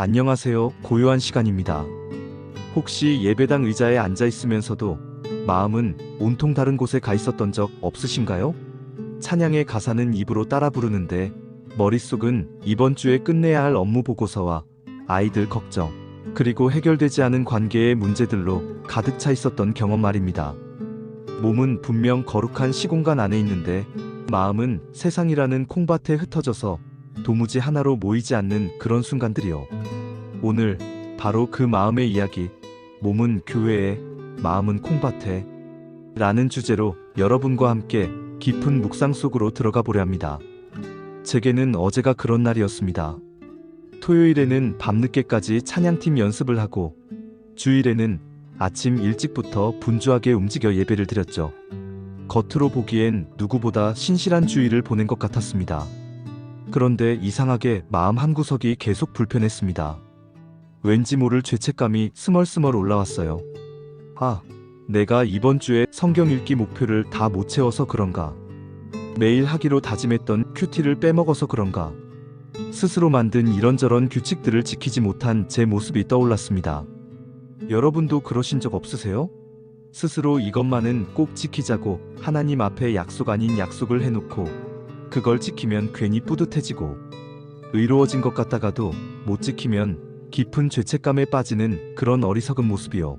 안녕하세요. 고요한 시간입니다. 혹시 예배당 의자에 앉아 있으면서도 마음은 온통 다른 곳에 가 있었던 적 없으신가요? 찬양의 가사는 입으로 따라 부르는데 머릿속은 이번 주에 끝내야 할 업무 보고서와 아이들 걱정, 그리고 해결되지 않은 관계의 문제들로 가득 차 있었던 경험 말입니다. 몸은 분명 거룩한 시공간 안에 있는데 마음은 세상이라는 콩밭에 흩어져서 도무지 하나로 모이지 않는 그런 순간들이요. 오늘 바로 그 마음의 이야기, 몸은 교회에, 마음은 콩밭에 라는 주제로 여러분과 함께 깊은 묵상 속으로 들어가 보려 합니다. 제게는 어제가 그런 날이었습니다. 토요일에는 밤늦게까지 찬양팀 연습을 하고 주일에는 아침 일찍부터 분주하게 움직여 예배를 드렸죠. 겉으로 보기엔 누구보다 신실한 주일을 보낸 것 같았습니다. 그런데 이상하게 마음 한구석이 계속 불편했습니다. 왠지 모를 죄책감이 스멀스멀 올라왔어요. 아, 내가 이번 주에 성경 읽기 목표를 다 못 채워서 그런가? 매일 하기로 다짐했던 큐티를 빼먹어서 그런가? 스스로 만든 이런저런 규칙들을 지키지 못한 제 모습이 떠올랐습니다. 여러분도 그러신 적 없으세요? 스스로 이것만은 꼭 지키자고 하나님 앞에 약속 아닌 약속을 해놓고 그걸 지키면 괜히 뿌듯해지고 의로워진 것 같다가도 못 지키면 깊은 죄책감에 빠지는 그런 어리석은 모습이요.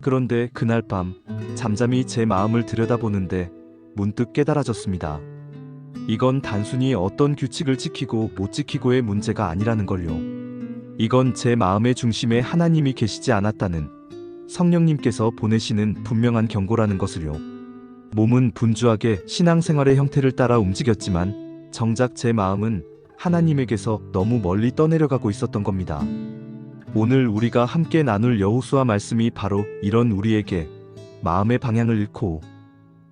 그런데 그날 밤 잠잠히 제 마음을 들여다보는데 문득 깨달아졌습니다. 이건 단순히 어떤 규칙을 지키고 못 지키고의 문제가 아니라는 걸요. 이건 제 마음의 중심에 하나님이 계시지 않았다는 성령님께서 보내시는 분명한 경고라는 것을요. 몸은 분주하게 신앙생활의 형태를 따라 움직였지만 정작 제 마음은 하나님에게서 너무 멀리 떠내려가고 있었던 겁니다. 오늘 우리가 함께 나눌 여호수아 말씀이 바로 이런 우리에게 마음의 방향을 잃고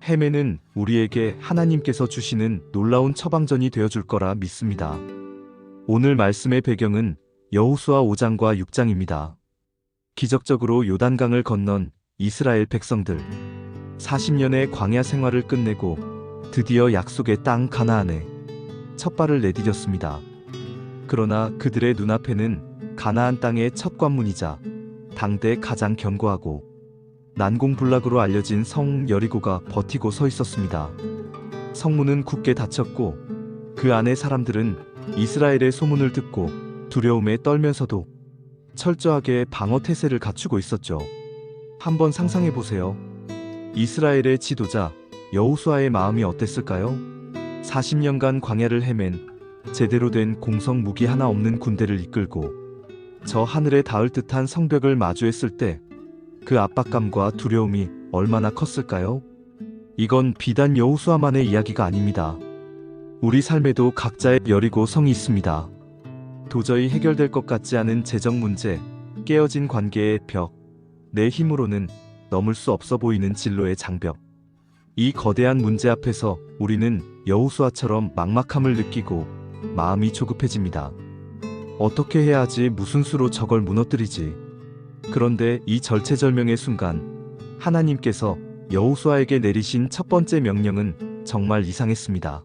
헤매는 우리에게 하나님께서 주시는 놀라운 처방전이 되어줄 거라 믿습니다. 오늘 말씀의 배경은 여호수아 5장과 6장입니다. 기적적으로 요단강을 건넌 이스라엘 백성들 40년의 광야 생활을 끝내고 드디어 약속의 땅 가나안에 첫 발을 내디뎠습니다. 그러나 그들의 눈앞에는 가나안 땅의 첫 관문이자 당대 가장 견고하고 난공불락으로 알려진 성 여리고가 버티고 서 있었습니다. 성문은 굳게 닫혔고 그 안의 사람들은 이스라엘의 소문을 듣고 두려움에 떨면서도 철저하게 방어 태세를 갖추고 있었죠. 한번 상상해 보세요. 이스라엘의 지도자 여호수아의 마음이 어땠을까요? 40년간 광야를 헤맨 제대로 된 공성 무기 하나 없는 군대를 이끌고 저 하늘에 닿을 듯한 성벽을 마주했을 때 그 압박감과 두려움이 얼마나 컸을까요? 이건 비단 여호수아만의 이야기가 아닙니다. 우리 삶에도 각자의 여리고 성이 있습니다. 도저히 해결될 것 같지 않은 재정 문제, 깨어진 관계의 벽, 내 힘으로는 넘을 수 없어 보이는 진로의 장벽. 이 거대한 문제 앞에서 우리는 여호수아처럼 막막함을 느끼고 마음이 조급해집니다. 어떻게 해야 하지 무슨 수로 저걸 무너뜨리지? 그런데 이 절체절명의 순간 하나님께서 여호수아에게 내리신 첫 번째 명령은 정말 이상했습니다.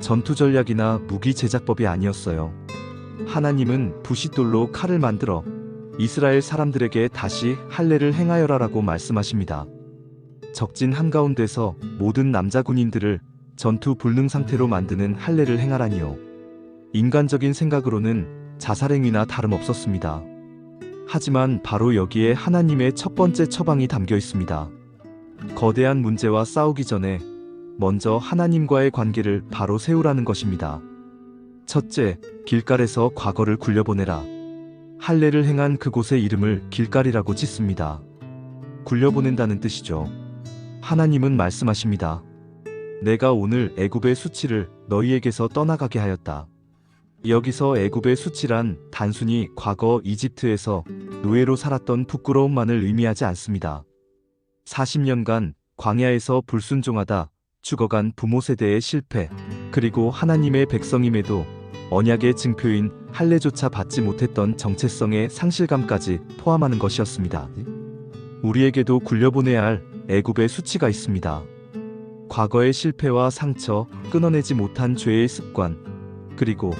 전투 전략이나 무기 제작법이 아니었어요. 하나님은 부싯돌로 칼을 만들어 이스라엘 사람들에게 다시 할례를 행하여라라고 말씀하십니다. 적진 한가운데서 모든 남자 군인들을 전투 불능 상태로 만드는 할례를 행하라니요. 인간적인 생각으로는 자살행위나 다름없었습니다. 하지만 바로 여기에 하나님의 첫 번째 처방이 담겨 있습니다. 거대한 문제와 싸우기 전에 먼저 하나님과의 관계를 바로 세우라는 것입니다. 첫째, 길갈에서 과거를 굴려보내라. 할례를 행한 그곳의 이름을 길갈이라고 짓습니다. 굴려보낸다는 뜻이죠. 하나님은 말씀하십니다. 내가 오늘 애굽의 수치를 너희에게서 떠나가게 하였다. 여기서 애굽의 수치란 단순히 과거 이집트에서 노예로 살았던 부끄러움만을 의미하지 않습니다. 40년간 광야에서 불순종하다 죽어간 부모 세대의 실패, 그리고 하나님의 백성임에도 언약의 증표인 할례조차 받지 못했던 정체성의 상실감까지 포함하는 것이었습니다. 우리에게도 굴려보내야 할 애굽의 수치가 있습니다. 과거의 실패와 상처, 끊어내지 못한 죄의 습관, 그리고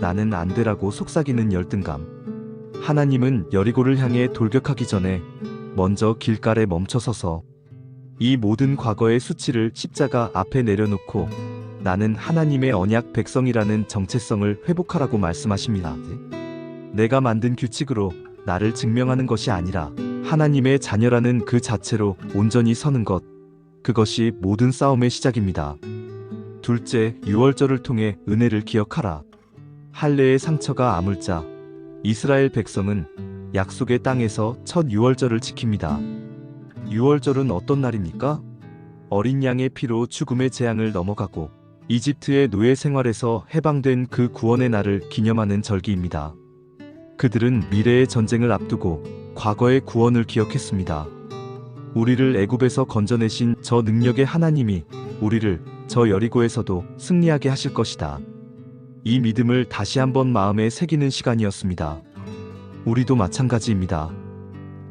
나는 안 되라고 속삭이는 열등감. 하나님은 여리고를 향해 돌격하기 전에 먼저 길가에 멈춰서서 이 모든 과거의 수치를 십자가 앞에 내려놓고 나는 하나님의 언약 백성이라는 정체성을 회복하라고 말씀하십니다. 내가 만든 규칙으로 나를 증명하는 것이 아니라 하나님의 자녀라는 그 자체로 온전히 서는 것. 그것이 모든 싸움의 시작입니다. 둘째, 유월절을 통해 은혜를 기억하라. 할례의 상처가 아물자 이스라엘 백성은 약속의 땅에서 첫 유월절을 지킵니다. 유월절은 어떤 날입니까? 어린 양의 피로 죽음의 재앙을 넘어가고 이집트의 노예 생활에서 해방된 그 구원의 날을 기념하는 절기입니다. 그들은 미래의 전쟁을 앞두고 과거의 구원을 기억했습니다. 우리를 애굽에서 건져내신 저 능력의 하나님이 우리를 저 여리고에서도 승리하게 하실 것이다. 이 믿음을 다시 한번 마음에 새기는 시간이었습니다. 우리도 마찬가지입니다.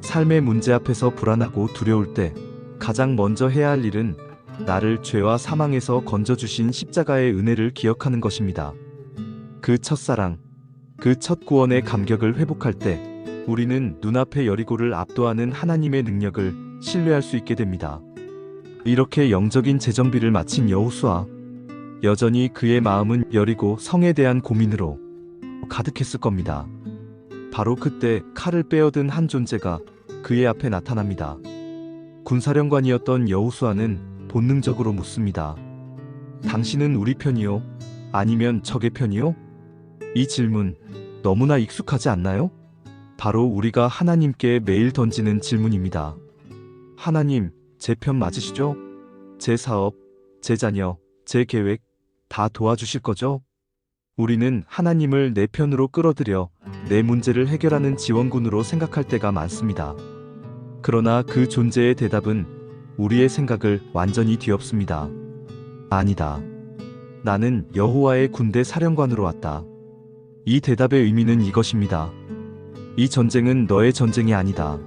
삶의 문제 앞에서 불안하고 두려울 때 가장 먼저 해야 할 일은 나를 죄와 사망에서 건져주신 십자가의 은혜를 기억하는 것입니다. 그 첫사랑, 그 첫 구원의 감격을 회복할 때 우리는 눈앞의 여리고를 압도하는 하나님의 능력을 신뢰할 수 있게 됩니다. 이렇게 영적인 재정비를 마친 여호수아 여전히 그의 마음은 여리고 성에 대한 고민으로 가득했을 겁니다. 바로 그때 칼을 빼어든 한 존재가 그의 앞에 나타납니다. 군사령관이었던 여호수아는 본능적으로 묻습니다. 당신은 우리 편이요? 아니면 적의 편이요? 이 질문 너무나 익숙하지 않나요? 바로 우리가 하나님께 매일 던지는 질문입니다. 하나님, 제 편 맞으시죠? 제 사업, 제 자녀, 제 계획 다 도와주실 거죠? 우리는 하나님을 내 편으로 끌어들여 내 문제를 해결하는 지원군으로 생각할 때가 많습니다. 그러나 그 존재의 대답은 우리의 생각을 완전히 뒤엎습니다. 아니다. 나는 여호와의 군대 사령관으로 왔다. 이 대답의 의미는 이것입니다. 이 전쟁은 너의 전쟁이 아니다.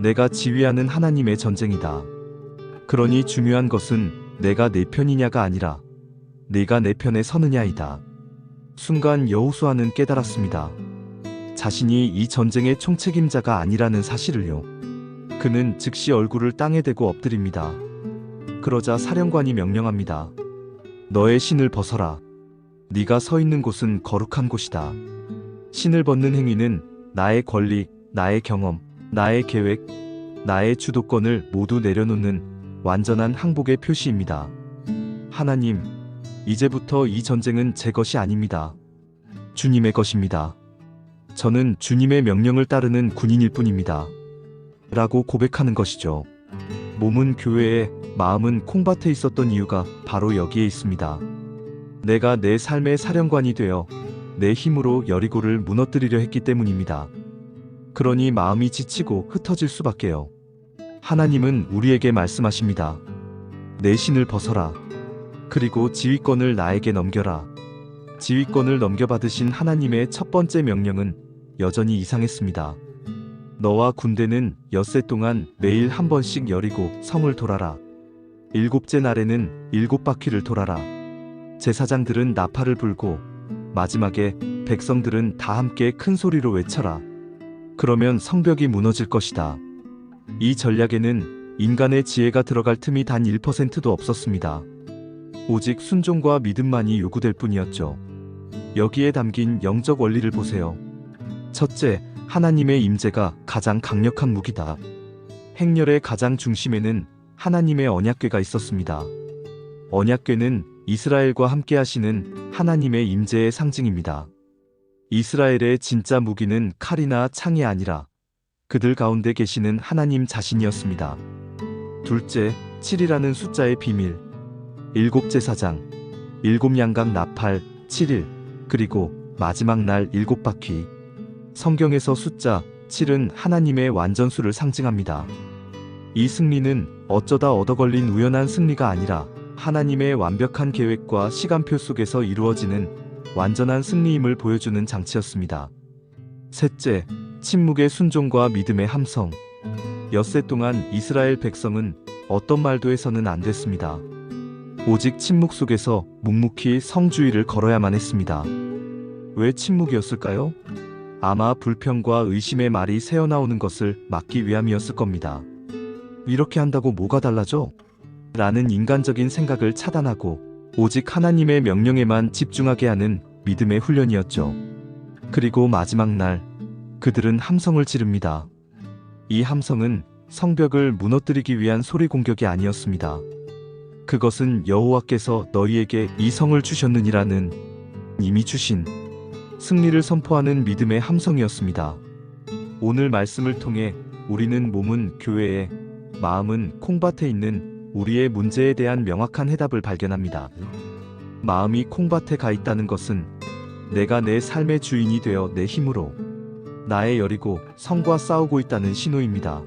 내가 지휘하는 하나님의 전쟁이다. 그러니 중요한 것은 내가 내 편이냐가 아니라 네가 내 편에 서느냐이다. 순간 여호수아는 깨달았습니다. 자신이 이 전쟁의 총책임자가 아니라는 사실을요. 그는 즉시 얼굴을 땅에 대고 엎드립니다. 그러자 사령관이 명령합니다. 너의 신을 벗어라. 네가 서 있는 곳은 거룩한 곳이다. 신을 벗는 행위는 나의 권리, 나의 경험, 나의 계획, 나의 주도권을 모두 내려놓는 완전한 항복의 표시입니다. 하나님, 이제부터 이 전쟁은 제 것이 아닙니다. 주님의 것입니다. 저는 주님의 명령을 따르는 군인일 뿐입니다. 라고 고백하는 것이죠. 몸은 교회에, 마음은 콩밭에 있었던 이유가 바로 여기에 있습니다. 내가 내 삶의 사령관이 되어 내 힘으로 여리고를 무너뜨리려 했기 때문입니다. 그러니 마음이 지치고 흩어질 수밖에요. 하나님은 우리에게 말씀하십니다. 내 신을 벗어라. 그리고 지휘권을 나에게 넘겨라. 지휘권을 넘겨받으신 하나님의 첫 번째 명령은 여전히 이상했습니다. 너와 군대는 엿새 동안 매일 한 번씩 여리고 성을 돌아라. 일곱째 날에는 일곱 바퀴를 돌아라. 제사장들은 나팔을 불고 마지막에 백성들은 다 함께 큰 소리로 외쳐라. 그러면 성벽이 무너질 것이다. 이 전략에는 인간의 지혜가 들어갈 틈이 단 1%도 없었습니다. 오직 순종과 믿음만이 요구될 뿐이었죠. 여기에 담긴 영적 원리를 보세요. 첫째, 하나님의 임재가 가장 강력한 무기다. 행렬의 가장 중심에는 하나님의 언약궤가 있었습니다. 언약궤는 이스라엘과 함께 하시는 하나님의 임재의 상징입니다. 이스라엘의 진짜 무기는 칼이나 창이 아니라 그들 가운데 계시는 하나님 자신이었습니다. 둘째, 7이라는 숫자의 비밀. 일곱 제사장, 일곱 양각 나팔, 7일, 그리고 마지막 날 일곱 바퀴. 성경에서 숫자 7은 하나님의 완전수를 상징합니다. 이 승리는 어쩌다 얻어걸린 우연한 승리가 아니라 하나님의 완벽한 계획과 시간표 속에서 이루어지는 완전한 승리임을 보여주는 장치였습니다. 셋째, 침묵의 순종과 믿음의 함성. 엿새 동안 이스라엘 백성은 어떤 말도 해서는 안 됐습니다. 오직 침묵 속에서 묵묵히 성주의를 걸어야만 했습니다. 왜 침묵이었을까요? 아마 불평과 의심의 말이 새어나오는 것을 막기 위함이었을 겁니다. 이렇게 한다고 뭐가 달라져? 라는 인간적인 생각을 차단하고 오직 하나님의 명령에만 집중하게 하는 믿음의 훈련이었죠. 그리고 마지막 날 그들은 함성을 지릅니다. 이 함성은 성벽을 무너뜨리기 위한 소리 공격이 아니었습니다. 그것은 여호와께서 너희에게 이 성을 주셨느니라는 이미 주신 승리를 선포하는 믿음의 함성이었습니다. 오늘 말씀을 통해 우리는 몸은 교회에, 마음은 콩밭에 있는 우리의 문제에 대한 명확한 해답을 발견합니다. 마음이 콩밭에 가 있다는 것은 내가 내 삶의 주인이 되어 내 힘으로 나의 여리고 성과 싸우고 있다는 신호입니다.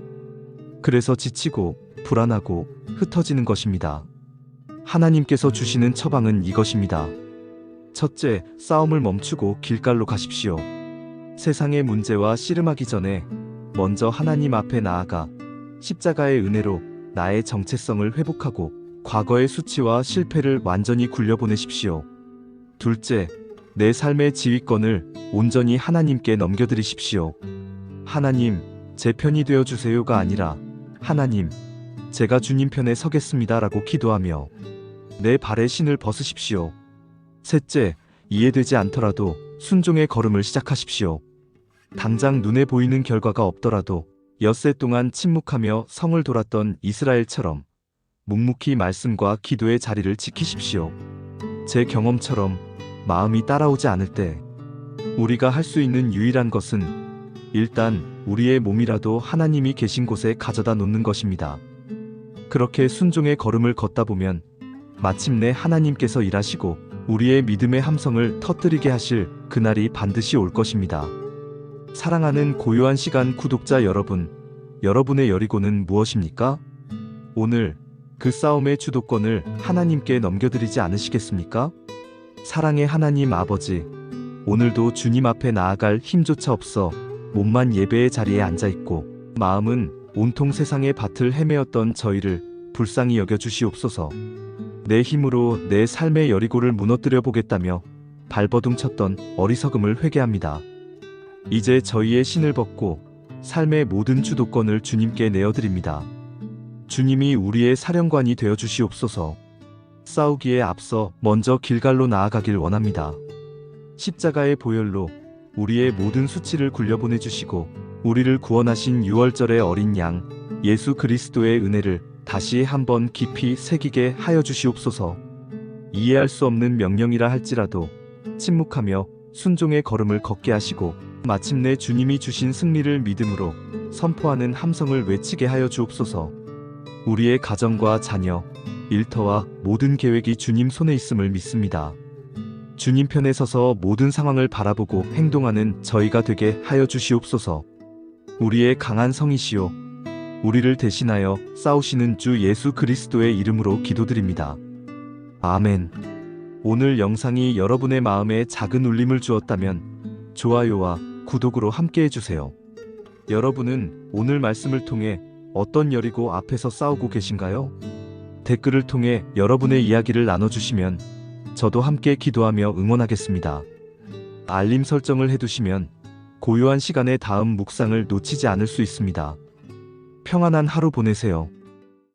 그래서 지치고 불안하고 흩어지는 것입니다. 하나님께서 주시는 처방은 이것입니다. 첫째, 싸움을 멈추고 길갈로 가십시오. 세상의 문제와 씨름하기 전에 먼저 하나님 앞에 나아가 십자가의 은혜로 나의 정체성을 회복하고 과거의 수치와 실패를 완전히 굴려보내십시오. 둘째, 내 삶의 지휘권을 온전히 하나님께 넘겨드리십시오. 하나님, 제 편이 되어 주세요가 아니라 하나님, 제가 주님 편에 서겠습니다라고 기도하며 내 발의 신을 벗으십시오. 셋째, 이해되지 않더라도 순종의 걸음을 시작하십시오. 당장 눈에 보이는 결과가 없더라도 엿새 동안 침묵하며 성을 돌았던 이스라엘처럼 묵묵히 말씀과 기도의 자리를 지키십시오. 제 경험처럼 마음이 따라오지 않을 때 우리가 할 수 있는 유일한 것은 일단 우리의 몸이라도 하나님이 계신 곳에 가져다 놓는 것입니다. 그렇게 순종의 걸음을 걷다 보면 마침내 하나님께서 일하시고 우리의 믿음의 함성을 터뜨리게 하실 그날이 반드시 올 것입니다. 사랑하는 고요한 시간 구독자 여러분, 여러분의 여리고는 무엇입니까? 오늘 그 싸움의 주도권을 하나님께 넘겨드리지 않으시겠습니까? 사랑의 하나님 아버지, 오늘도 주님 앞에 나아갈 힘조차 없어 몸만 예배의 자리에 앉아 있고 마음은 온통 세상의 밭을 헤매었던 저희를 불쌍히 여겨 주시옵소서. 내 힘으로 내 삶의 여리고를 무너뜨려 보겠다며 발버둥 쳤던 어리석음을 회개합니다. 이제 저희의 신을 벗고 삶의 모든 주도권을 주님께 내어드립니다. 주님이 우리의 사령관이 되어 주시옵소서. 싸우기에 앞서 먼저 길갈로 나아가길 원합니다. 십자가의 보혈로 우리의 모든 수치를 굴려보내 주시고 우리를 구원하신 6월절의 어린 양 예수 그리스도의 은혜를 다시 한번 깊이 새기게 하여 주시옵소서. 이해할 수 없는 명령이라 할지라도 침묵하며 순종의 걸음을 걷게 하시고 마침내 주님이 주신 승리를 믿음으로 선포하는 함성을 외치게 하여 주옵소서. 우리의 가정과 자녀, 일터와 모든 계획이 주님 손에 있음을 믿습니다. 주님 편에 서서 모든 상황을 바라보고 행동하는 저희가 되게 하여 주시옵소서. 우리의 강한 성이시요. 우리를 대신하여 싸우시는 주 예수 그리스도의 이름으로 기도드립니다. 아멘. 오늘 영상이 여러분의 마음에 작은 울림을 주었다면 좋아요와 구독으로 함께 해주세요. 여러분은 오늘 말씀을 통해 어떤 여리고 앞에서 싸우고 계신가요? 댓글을 통해 여러분의 이야기를 나눠주시면 저도 함께 기도하며 응원하겠습니다. 알림 설정을 해두시면 고요한 시간에 다음 묵상을 놓치지 않을 수 있습니다. 평안한 하루 보내세요.